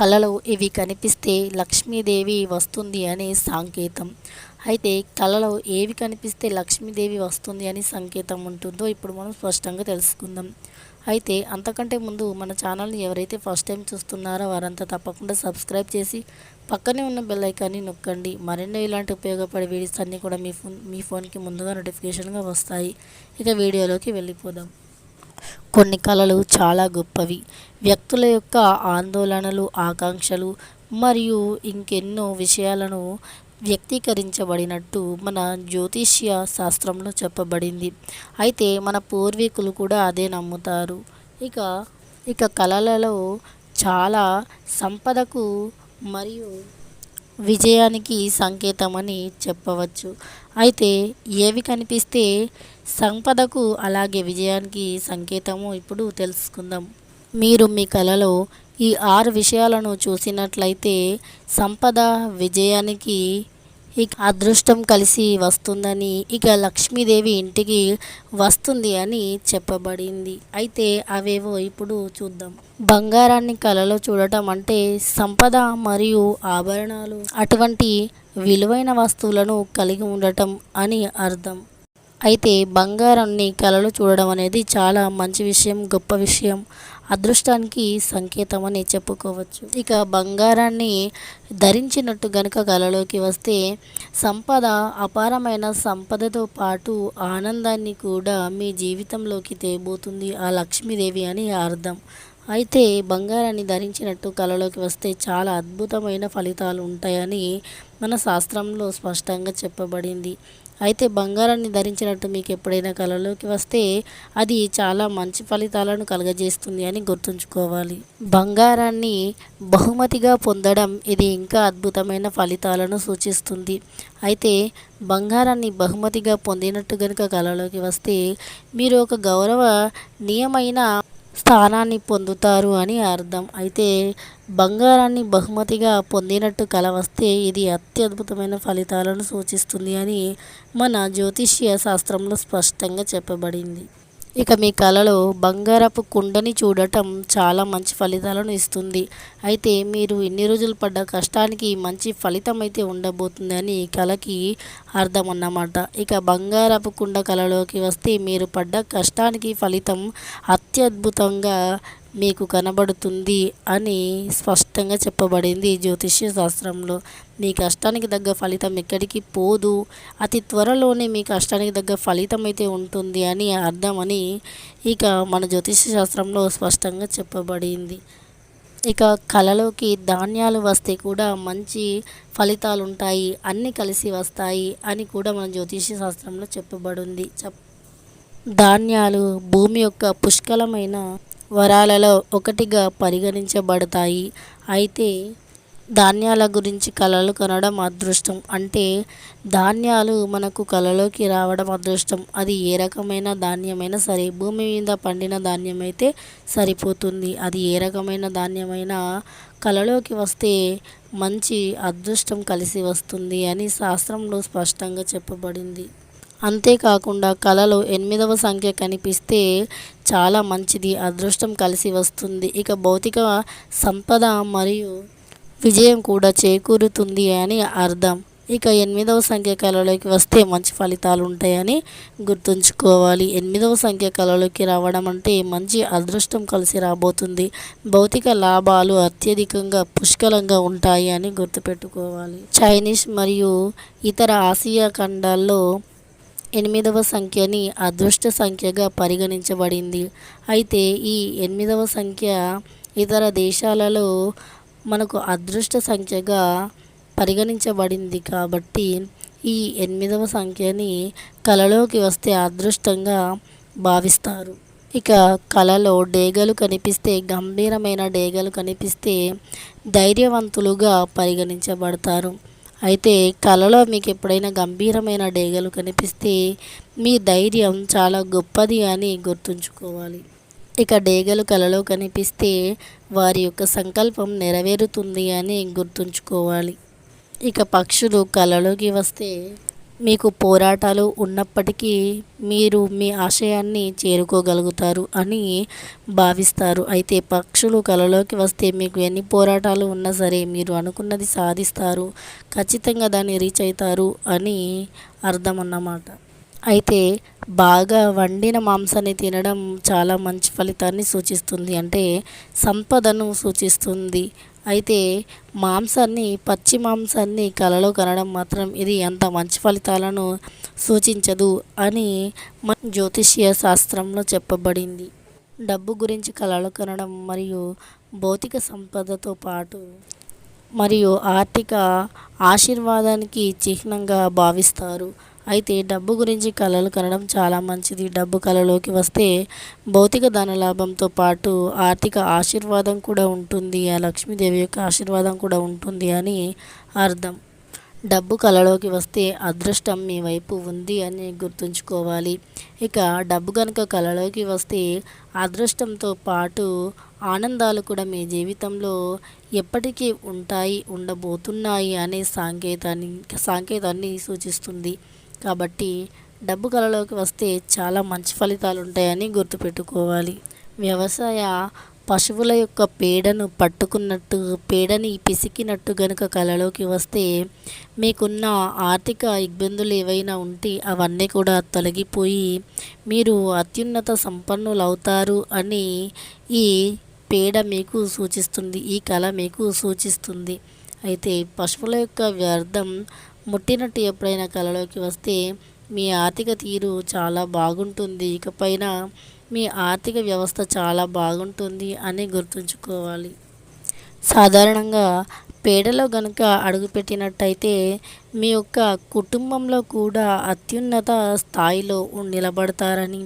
కళలో ఇవి కనిపిస్తే లక్ష్మీదేవి వస్తుంది అనే సంకేతం. అయితే కళలో ఏవి కనిపిస్తే లక్ష్మీదేవి వస్తుంది అని సంకేతం ఉంటుందో ఇప్పుడు మనం స్పష్టంగా తెలుసుకుందాం. అయితే అంతకంటే ముందు మన ఛానల్ని ఎవరైతే ఫస్ట్ టైం చూస్తున్నారో వారంతా తప్పకుండా సబ్స్క్రైబ్ చేసి పక్కనే ఉన్న బెల్ ఐకాన్ని నొక్కండి. మరెన్నో ఇలాంటి ఉపయోగపడే వీడియోస్ అన్నీ కూడా మీ ఫోన్ మీ ఫోన్కి ముందుగా నోటిఫికేషన్గా వస్తాయి. ఇక వీడియోలోకి వెళ్ళిపోదాం. కొన్ని కళలు చాలా గొప్పవి. వ్యక్తుల యొక్క ఆందోళనలు ఆకాంక్షలు మరియు ఇంకెన్నో విషయాలను వ్యక్తీకరించబడినట్టు మన జ్యోతిష్య శాస్త్రంలో చెప్పబడింది. అయితే మన పూర్వీకులు కూడా అదే నమ్ముతారు. ఇక ఇక కళలలో చాలా సంపదకు మరియు విజయానికి సంకేతమని చెప్పవచ్చు. అయితే ఏవి కనిపిస్తే సంపదకు అలాగే విజయానికి సంకేతము ఇప్పుడు తెలుసుకుందాం. మీరు మీ కళలో ఈ ఆరు విషయాలను చూసినట్లయితే సంపద విజయానికి ఇక అదృష్టం కలిసి వస్తుందని ఇక లక్ష్మీదేవి ఇంటికి వస్తుంది అని చెప్పబడింది. అయితే అవేవో ఇప్పుడు చూద్దాం. బంగారాన్ని కలలో చూడటం అంటే సంపద మరియు ఆభరణాలు అటువంటి విలువైన వస్తువులను కలిగి ఉండటం అని అర్థం. అయితే బంగారాన్ని కళలు చూడడం అనేది చాలా మంచి విషయం గొప్ప విషయం. అదృష్టానికి సంకేతం అని చెప్పుకోవచ్చు. ఇక బంగారాన్ని ధరించినట్టు గనుక కళలోకి వస్తే సంపద అపారమైన సంపదతో పాటు ఆనందాన్ని కూడా మీ జీవితంలోకి తేబోతుంది. ఆ లక్ష్మీదేవి అని అర్థం. అయితే బంగారాన్ని ధరించినట్టు కళలోకి వస్తే చాలా అద్భుతమైన ఫలితాలు ఉంటాయని మన శాస్త్రంలో స్పష్టంగా చెప్పబడింది. అయితే బంగారాన్ని ధరించినట్టు మీకు ఎప్పుడైనా కళలోకి వస్తే అది చాలా మంచి ఫలితాలను కలుగజేస్తుంది అని గుర్తుంచుకోవాలి. బంగారాన్ని బహుమతిగా పొందడం ఇది ఇంకా అద్భుతమైన ఫలితాలను సూచిస్తుంది. అయితే బంగారాన్ని బహుమతిగా పొందినట్టు కనుక కళలోకి వస్తే మీరు ఒక గౌరవనీయమైన స్థానాన్ని పొందుతారు అని అర్థం. అయితే బంగారాన్ని బహుమతిగా పొందినట్టు కల వస్తే ఇది అత్యద్భుతమైన ఫలితాలను సూచిస్తుంది అని మన జ్యోతిష్య శాస్త్రంలో స్పష్టంగా చెప్పబడింది. ఇక మీ కళలో బంగారపు కుండని చూడటం చాలా మంచి ఫలితాలను ఇస్తుంది. అయితే మీరు ఇన్ని రోజులు పడ్డ కష్టానికి మంచి ఫలితం అయితే ఉండబోతుందని కళకి అర్థం అన్నమాట ఇక బంగారపు కుండ కళలోకి వస్తే మీరు పడ్డ కష్టానికి ఫలితం అత్యద్భుతంగా మీకు కనబడుతుంది అని స్పష్టంగా చెప్పబడింది జ్యోతిష్య శాస్త్రంలో. మీ కష్టానికి తగ్గ ఫలితం ఎక్కడికి పోదు. అతి త్వరలోనే మీ కష్టానికి తగ్గ ఫలితం అయితే ఉంటుంది అని అర్థమని ఇక మన జ్యోతిష్య శాస్త్రంలో స్పష్టంగా చెప్పబడింది. ఇక కళలోకి ధాన్యాలు వస్తే కూడా మంచి ఫలితాలు ఉంటాయి అన్నీ కలిసి వస్తాయి అని కూడా మన జ్యోతిష్య శాస్త్రంలో చెప్పబడింది. చెప్ ధాన్యాలు భూమి యొక్క పుష్కలమైన వరాలలో ఒకటిగా పరిగణించబడతాయి. అయితే ధాన్యాల గురించి కళలు కనడం అదృష్టం. అంటే ధాన్యాలు మనకు కళలోకి రావడం అదృష్టం. అది ఏ రకమైన ధాన్యమైనా సరే భూమి మీద పండిన ధాన్యం అయితే సరిపోతుంది. అది ఏ రకమైన ధాన్యమైనా కళలోకి వస్తే మంచి అదృష్టం కలిసి వస్తుంది అని శాస్త్రంలో స్పష్టంగా చెప్పబడింది. అంతేకాకుండా కళలో ఎనిమిదవ సంఖ్య కనిపిస్తే చాలా మంచిది అదృష్టం కలిసి వస్తుంది. ఇక భౌతిక సంపద మరియు విజయం కూడా చేకూరుతుంది అని అర్థం. ఇక ఎనిమిదవ సంఖ్య కళలోకి వస్తే మంచి ఫలితాలు ఉంటాయని గుర్తుంచుకోవాలి. ఎనిమిదవ సంఖ్య కళలోకి రావడం అంటే మంచి అదృష్టం కలిసి రాబోతుంది. భౌతిక లాభాలు అత్యధికంగా పుష్కలంగా ఉంటాయి అని గుర్తుపెట్టుకోవాలి. చైనీస్ మరియు ఇతర ఆసియా ఖండాల్లో ఎనిమిదవ సంఖ్యని అదృష్ట సంఖ్యగా పరిగణించబడింది. అయితే ఈ ఎనిమిదవ సంఖ్య ఇతర దేశాలలో మనకు అదృష్ట సంఖ్యగా పరిగణించబడింది కాబట్టి ఈ ఎనిమిదవ సంఖ్యని కళలోకి వస్తే అదృష్టంగా భావిస్తారు. ఇక కళలో డేగలు కనిపిస్తే గంభీరమైన డేగలు కనిపిస్తే ధైర్యవంతులుగా పరిగణించబడతారు. అయితే కళలో మీకు ఎప్పుడైనా గంభీరమైన డేగలు కనిపిస్తే మీ ధైర్యం చాలా గొప్పది అని గుర్తుంచుకోవాలి. ఇక డేగలు కళలో కనిపిస్తే వారి యొక్క సంకల్పం నెరవేరుతుంది అని గుర్తుంచుకోవాలి. ఇక పక్షులు కళలోకి వస్తే మీకు పోరాటాలు ఉన్నప్పటికీ మీరు మీ ఆశయాన్ని చేరుకోగలుగుతారు అని భావిస్తారు. అయితే పక్షులు కలలోకి వస్తే మీకు ఎన్ని పోరాటాలు ఉన్నా సరే మీరు అనుకున్నది సాధిస్తారు. ఖచ్చితంగా దాన్ని రీచ్ అవుతారు అని అర్థం అన్నమాట అయితే బాగా వండిన మాంసాన్ని తినడం చాలా మంచి ఫలితాన్ని సూచిస్తుంది. అంటే సంపదను సూచిస్తుంది. అయితే మాంసాన్ని పచ్చి మాంసాన్ని కలలో కనడం మాత్రం ఇది అంత మంచి ఫలితాలను సూచించదు అని మన జ్యోతిష్య శాస్త్రంలో చెప్పబడింది. డబ్బు గురించి కలలు కనడం మరియు భౌతిక సంపదతో పాటు మరియు ఆర్థిక ఆశీర్వాదానికి చిహ్నంగా భావిస్తారు. అయితే డబ్బు గురించి కళలు కనడం చాలా మంచిది. డబ్బు కళలోకి వస్తే భౌతిక ధనలాభంతో పాటు ఆర్థిక ఆశీర్వాదం కూడా ఉంటుంది. ఆ లక్ష్మీదేవి యొక్క ఆశీర్వాదం కూడా ఉంటుంది అని అర్థం. డబ్బు కలలోకి వస్తే అదృష్టం మీ వైపు ఉంది అని గుర్తుంచుకోవాలి. ఇక డబ్బు కనుక కలలోకి వస్తే అదృష్టంతో పాటు ఆనందాలు కూడా మీ జీవితంలో ఎప్పటికీ ఉంటాయి ఉండబోతున్నాయి అనే సాంకేతాన్ని సాంకేతాన్ని సూచిస్తుంది. కాబట్టి డబ్బు కలలోకి వస్తే చాలా మంచి ఫలితాలు ఉంటాయని గుర్తుపెట్టుకోవాలి. వ్యవసాయ పశువుల యొక్క పేడను పట్టుకున్నట్టు పేడని పిసికినట్టు గనుక కలలోకి వస్తే మీకున్న ఆర్థిక ఇబ్బందులు ఏవైనా ఉంటే అవన్నీ కూడా తొలగిపోయి మీరు అత్యున్నత సంపన్నులు అవుతారు అని ఈ పేడ మీకు సూచిస్తుంది ఈ కళ మీకు సూచిస్తుంది. అయితే పశువుల యొక్క వ్యర్థం ముట్టినట్టు ఎప్పుడైనా కలలోకి వస్తే మీ ఆర్థిక తీరు చాలా బాగుంటుంది. ఇకపైన మీ ఆర్థిక వ్యవస్థ చాలా బాగుంటుంది అని గుర్తుంచుకోవాలి. సాధారణంగా పేడలో గనుక అడుగుపెట్టినట్టయితే మీ యొక్క కుటుంబంలో కూడా అత్యున్నత స్థాయిలో నిలబడతారని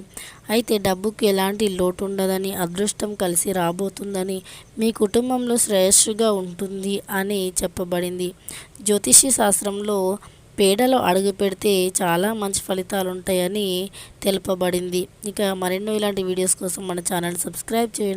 అయితే డబ్బుకు ఎలాంటి లోటు ఉండదని అదృష్టం కలిసి రాబోతుందని మీ కుటుంబంలో శ్రేయస్సుగా ఉంటుంది అని చెప్పబడింది. జ్యోతిష్య శాస్త్రంలో పేడలో అడుగు పెడితే చాలా మంచి ఫలితాలు ఉంటాయని తెలుపబడింది. ఇక మరెన్నో ఇలాంటి వీడియోస్ కోసం మన ఛానల్ సబ్స్క్రైబ్ చేయండి.